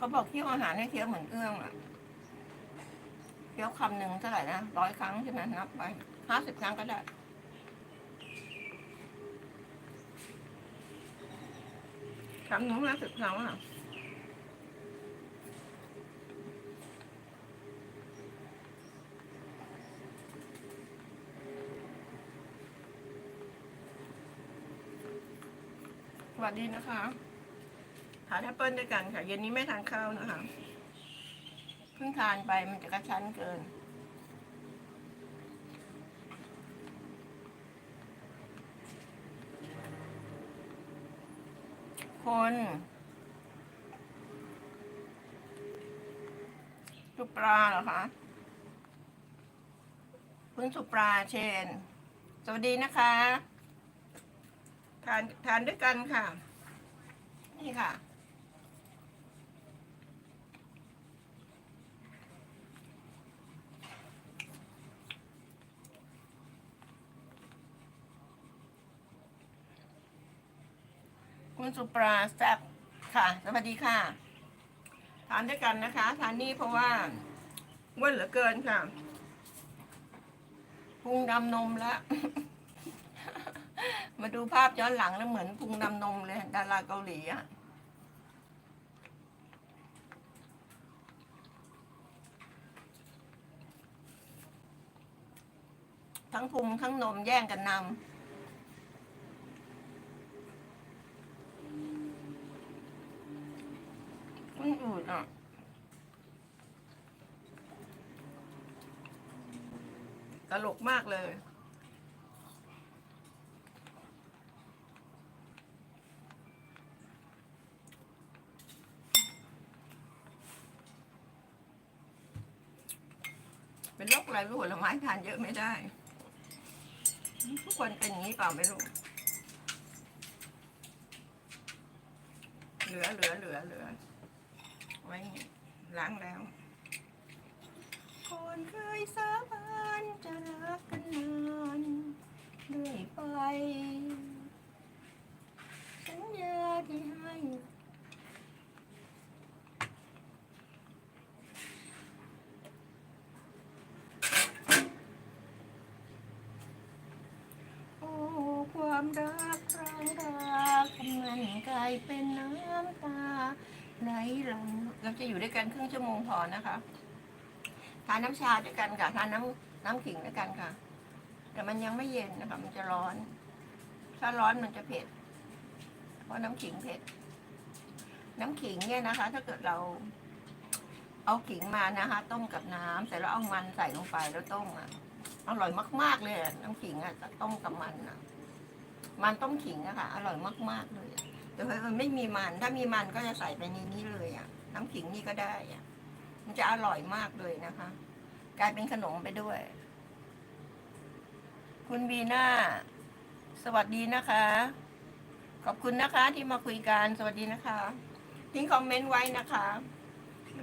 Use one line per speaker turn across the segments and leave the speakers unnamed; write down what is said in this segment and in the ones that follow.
เขาบอกเคี่ยวอาหารให้เคี้ยวเหมือนเอื้องอะเคี้ยวคำหนึ่งเท่าไหร่นะร้อยครั้งใช่ไหมนับไปห้าสิบครั้งก็ได้คำหนึ่งห้าสิบครั้งอะสวัสดีนะคะ ทานแอปเปิลด้วยกันค่ะเย็นนี้ไม่ทานข้าวนะคะเพิ่งทานไปมันจะกระชั้นเกิน คนสุปราเหรอคะคุณสุปราเชน สวัสดีนะคะ ทานทานด้วยกันค่ะ นี่ค่ะ สุปราแซบค่ะ สวัสดีค่ะ ทานด้วยกันนะคะ ทานนี่เพราะว่าอ้วนเหลือเกินค่ะพุงดำนมแล้ว มาดูภาพย้อนหลังแล้วเหมือนพุงดำนมเลย ดาราเกาหลีอะทั้งพุงทั้งนมแย่งกันนำ นอืดอะตลกมากเลยเป็นโรคอะไรไม่ผลไม้ทานเยอะไม่ได้ ทุกคนเป็นอย่างนี้เปล่าไม่รู้ เหลือเหลือเหลือเหลือ ไว้ล้างแล้ว คนเคยสาบานจะรักกันนานเรื่อยไปสัญญาที่ให้โอ้ความรักครั้งรักมันกลายเป็นน้ำตา ไหลหลังเราจะอยู่ด้วยกันครึ่งชั่วโมงพอนะคะทานน้ำชาด้วยกันค่ะทานน้ำน้ำขิงด้วยกันค่ะ แต่มันยังไม่เย็นนะคะ มันจะร้อน ถ้าร้อนมันจะเผ็ด เพราะน้ำขิงเผ็ด น้ำขิงเนี่ยนะคะ ถ้าเกิดเรา เอาขิงมานะคะ ต้มกับน้ำเสร็จแล้วเอามันใส่ลงไปแล้วต้มอะอร่อยมาก ๆ เลยน้ำขิงอะต้มกับมันอะ มันต้มขิงอะค่ะ อร่อยมาก ๆ เลยอะแต่เพราะมันไม่มีมัน ถ้ามีมันก็จะใส่ไปในนี้เลยอะน้ำขิงนี่ก็ได้อะมันจะอร่อยมากเลยนะคะ กลายเป็นขนมไปด้วย คุณบีน่าสวัสดีนะคะ ขอบคุณนะคะที่มาคุยกันสวัสดีนะคะ ทิ้งคอมเมนต์ไว้นะคะ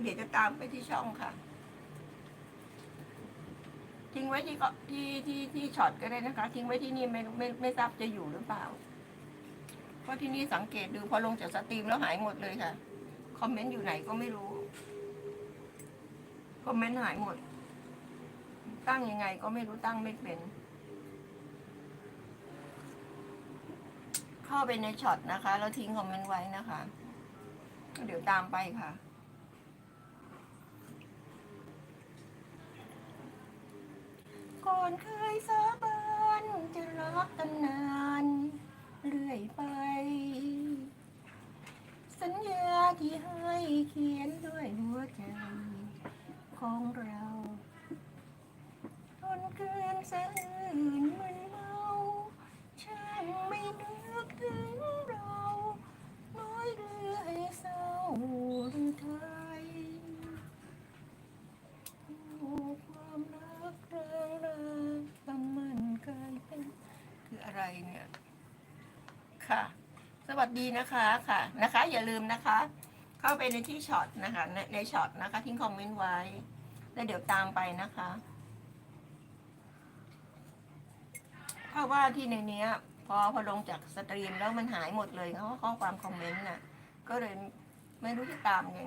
เดี๋ยวจะตามไปที่ช่องค่ะ ทิ้งไว้ที่ก็ที่ที่ที่ช็อตก็ได้นะคะ ทิ้งไว้ที่นี่ไม่ไม่ไม่ทราบจะอยู่หรือเปล่า เพราะที่นี่สังเกตดูพอลงจากสตรีมแล้วหายหมดเลยค่ะ คอมเมนต์อยู่ไหนก็ไม่รู้ คอมเมนต์หายหมด ตั้งยังไงก็ไม่รู้ตั้งไม่เป็น เข้าไปในช็อตนะคะ แล้วทิ้งคอมเมนต์ไว้นะคะ เดี๋ยวตามไปค่ะ ก่อนเคยสาบานจะรักกันนานเรื่อยไป สัญญาที่ให้เขียนด้วยหัวใจของเรา ทนเกินแสนอื่นมัน ค่ะ สวัสดีนะคะค่ะนะคะ อย่าลืมนะคะ เข้าไปในที่ช็อตนะคะ ในในช็อตนะคะ ทิ้งคอมเมนต์ไว้ แล้วเดี๋ยวตามไปนะคะเพราะว่าที่ในเนี้ย พอพอลงจากสตรีมแล้วมันหายหมดเลยเขาข้อความคอมเมนต์น่ะ ก็เลยไม่รู้จะตามยังไง